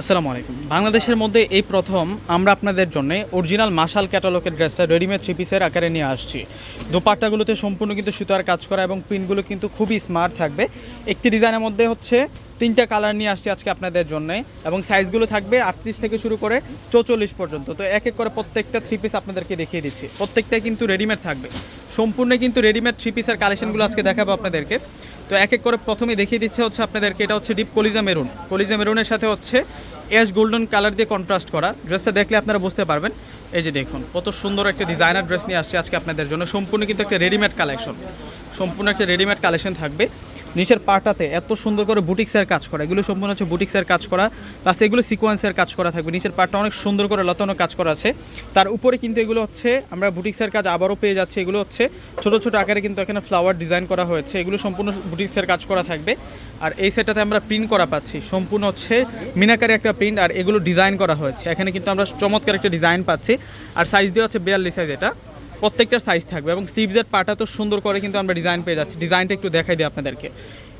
আসসালামু আলাইকুম। বাংলাদেশের মধ্যে এই প্রথম আমরা আপনাদের জন্য অরিজিনাল মাশাল ক্যাটালগের ড্রেসটা রেডিমেড থ্রি পিসের আকারে নিয়ে আসছি। দোপাট্টাগুলোতে সম্পূর্ণ কিন্তু সুতার কাজ করা এবং প্রিন্টগুলো কিন্তু খুবই স্মার্ট থাকবে। একটি ডিজাইনের মধ্যে হচ্ছে তিনটা কালার নিয়ে আসছি আজকে আপনাদের জন্য এবং সাইজগুলো থাকবে আটত্রিশ থেকে শুরু করে চৌচল্লিশ পর্যন্ত। তো এক এক করে প্রত্যেকটা থ্রি পিস আপনাদেরকে দেখিয়ে দিচ্ছি। প্রত্যেকটাই কিন্তু রেডিমেড থাকবে। সম্পূর্ণ কিন্তু রেডিমেড থ্রি পিসের কালেকশনগুলো আজকে দেখাবো আপনাদেরকে। তো এক এক করে প্রথমে দেখিয়ে দিচ্ছে হচ্ছে আপনাদেরকে, এটা হচ্ছে ডিপ কলিজা মেরুন কলিজা মেরুনের সাথে হচ্ছে অ্যাশ গোল্ডেন কালার দিয়ে কন্ট্রাস্ট করা। ড্রেসটা দেখলে আপনারা বুঝতে পারবেন। এই যে দেখুন, কত সুন্দর একটা ডিজাইনার ড্রেস নিয়ে আসছে আজকে আপনাদের জন্য। সম্পূর্ণ কিন্তু একটা রেডিমেড কালেকশন সম্পূর্ণ একটা রেডিমেড কালেকশন থাকবে। নিচের পাটাতে এত সুন্দর করে বুটিক্সের কাজ করা, এগুলো সম্পূর্ণ হচ্ছে বুটিক্সের কাজ করা প্লাস এগুলো সিকোয়েন্সের কাজ করা থাকবে। নিচের পাটটা অনেক সুন্দর করে লতানো কাজ করা আছে। তার উপরে কিন্তু এগুলো হচ্ছে, আমরা বুটিক্সের কাজ আবারও পেয়ে যাচ্ছি, এগুলো হচ্ছে ছোট ছোট আকারে কিন্তু এখানে ফ্লাওয়ার ডিজাইন করা হয়েছে, এগুলো সম্পূর্ণ বুটিক্সের কাজ করা থাকবে। আর এই সেটটাতে আমরা প্রিন্ট করা পাচ্ছি, সম্পূর্ণ হচ্ছে মিনাকারি একটা প্রিন্ট আর এগুলো ডিজাইন করা হয়েছে। এখানে কিন্তু আমরা চমৎকার একটা ডিজাইন পাচ্ছি। আর সাইজ দেওয়া হচ্ছে বিয়াল্লিশ সাইজ এটা। প্রত্যেকটার সাইজ থাকবে এবং স্লিভসের পাটা তো সুন্দর করে কিন্তু আমরা ডিজাইন পেয়ে যাচ্ছি। ডিজাইনটা একটু দেখাই দিই আপনাদেরকে।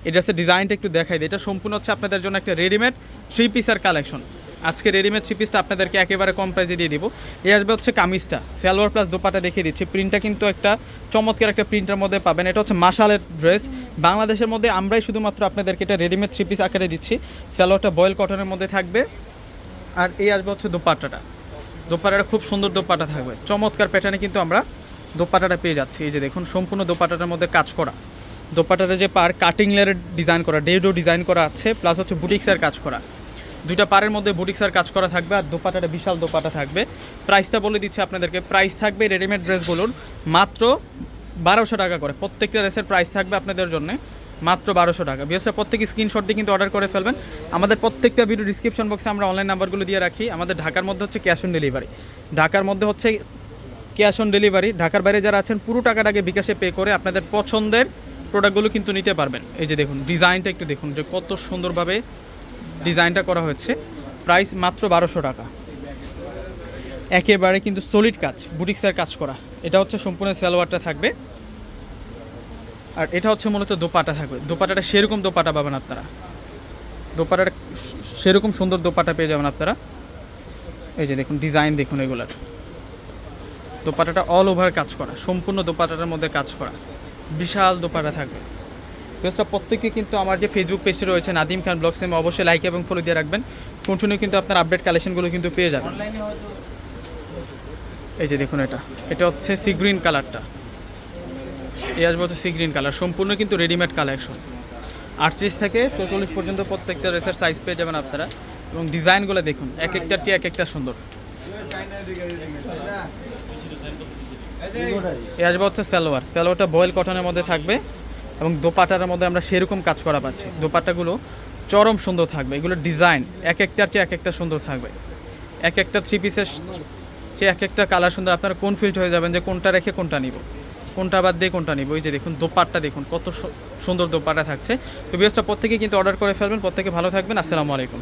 এই ড্রেসের ডিজাইনটা একটু দেখাই দিই। এটা সম্পূর্ণ হচ্ছে আপনাদের জন্য একটা রেডিমেড থ্রি পিসের কালেকশন আজকে রেডিমেড থ্রি পিসটা আপনাদেরকে একেবারে কম প্রাইসে দিয়ে দিব। এই আসবে হচ্ছে কামিজটা। সালোয়ার প্লাস দোপাটা দেখিয়ে দিচ্ছি। প্রিন্টটা কিন্তু একটা চমৎকার একটা প্রিন্টের মধ্যে পাবেন। এটা হচ্ছে মাসালের ড্রেস বাংলাদেশের মধ্যে আমরাই শুধুমাত্র আপনাদেরকে এটা রেডিমেড থ্রি পিস আকারে দিচ্ছি। সালোয়ারটা বয়েল কটনের মধ্যে থাকবে। আর এই আসবে হচ্ছে দোপাট্টাটা দোপাট্টাটা খুব সুন্দর দোপাটা থাকবে। চমৎকার প্যাটার্নে কিন্তু আমরা দোপাটাটা পেয়ে যাচ্ছি। এই যে দেখুন, সম্পূর্ণ দোপাটাটার মধ্যে কাজ করা। দোপাটাটা যে পার কাটিং লেয়ারের ডিজাইন করা ডেডো ডিজাইন করা আছে প্লাস হচ্ছে বুটিক্সের কাজ করা। দুইটা পারের মধ্যে বুটিক্সের কাজ করা থাকবে, আর দোপাটাটা, বিশাল দোপাটা থাকবে। প্রাইসটা বলে দিচ্ছি আপনাদেরকে। প্রাইস থাকবে রেডিমেড ড্রেসগুলোর মাত্র বারোশো টাকা করে। প্রত্যেকটা ড্রেসের প্রাইস থাকবে আপনাদের জন্য মাত্র বারোশো টাকা। বিশেষ প্রত্যেকে স্ক্রিনশট দিয়ে কিন্তু অর্ডার করে ফেলবেন। আমাদের প্রত্যেকটা ভিডিও ডিসক্রিপশন বক্সে আমরা অনলাইন নাম্বারগুলো দিয়ে রাখি। আমাদের ঢাকার মধ্যে হচ্ছে ক্যাশ অন ডেলিভারি ঢাকার মধ্যে হচ্ছে ক্যাশ অন ডেলিভারি ঢাকার বাইরে যারা আছেন, পুরো টাকাটাকে বিকাশে পে করে আপনাদের পছন্দের প্রোডাক্টগুলো কিন্তু নিতে পারবেন। এই যে দেখুন ডিজাইনটা একটু দেখুন, যে কত সুন্দরভাবে ডিজাইনটা করা হয়েছে। প্রাইস মাত্র বারোশো টাকা। একেবারে কিন্তু সলিড কাজ বুটিক্সের কাজ করা। এটা হচ্ছে সম্পূর্ণ সালোয়ারটা থাকবে। আর এটা হচ্ছে মূলত দোপাটা থাকবে। দোপাটাটা সেরকম দোপাটা পাবেন আপনারা। দোপাটাটা সেরকম সুন্দর দোপাটা পেয়ে যাবেন আপনারা। এই যে দেখুন ডিজাইন দেখুন এগুলার। দোপাটাটা অল ওভার কাজ করা। সম্পূর্ণ দোপাটাটার মধ্যে কাজ করা। বিশাল দোপাটা থাকবে। তো প্রত্যেকে কিন্তু আমার যে ফেসবুক পেজটি রয়েছে নাদিম খান ব্লগ সেম অবশ্যই লাইক এবং ফলো দিয়ে রাখবেন। কন্টিনিউ কিন্তু আপনার আপডেট কালেকশনগুলো কিন্তু পেয়ে যাবেন। এই যে দেখুন এটা। এটা হচ্ছে সি গ্রিন কালারটা এই আসবে হচ্ছে সি গ্রিন কালার সম্পূর্ণ কিন্তু রেডিমেড কালেকশন আটত্রিশ থেকে চৌচল্লিশ পর্যন্ত প্রত্যেকটা ড্রেসের সাইজ পেয়ে যাবেন আপনারা। এবং ডিজাইনগুলো দেখুন, এক একটার চেয়ে এক একটা সুন্দর। এই আসবে হচ্ছে সালোয়ার। সালোয়ারটা বয়েল কটনের মধ্যে থাকবে এবং দোপাটার মধ্যে আমরা সেরকম কাজ করা পাচ্ছি। দোপাটাগুলো চরম সুন্দর থাকবে, এগুলো ডিজাইন, এক একটার চেয়ে এক একটা সুন্দর থাকবে। এক একটা থ্রি পিসের চেয়ে এক একটা কালার সুন্দর। আপনারা কনফিউজ হয়ে যাবেন যে কোনটা রেখে কোনটা নিব। কোনটা বাদ দিয়ে কোনটা নিব? ওই যে দেখুন, দোপাট্টা দেখুন, কত সুন্দর দোপাট্টা থাকছে। তো বিএসটা প্রত্যেকে কিন্তু অর্ডার করে ফেলবেন, প্রত্যেকে ভালো থাকবেন। আসসালামু আলাইকুম।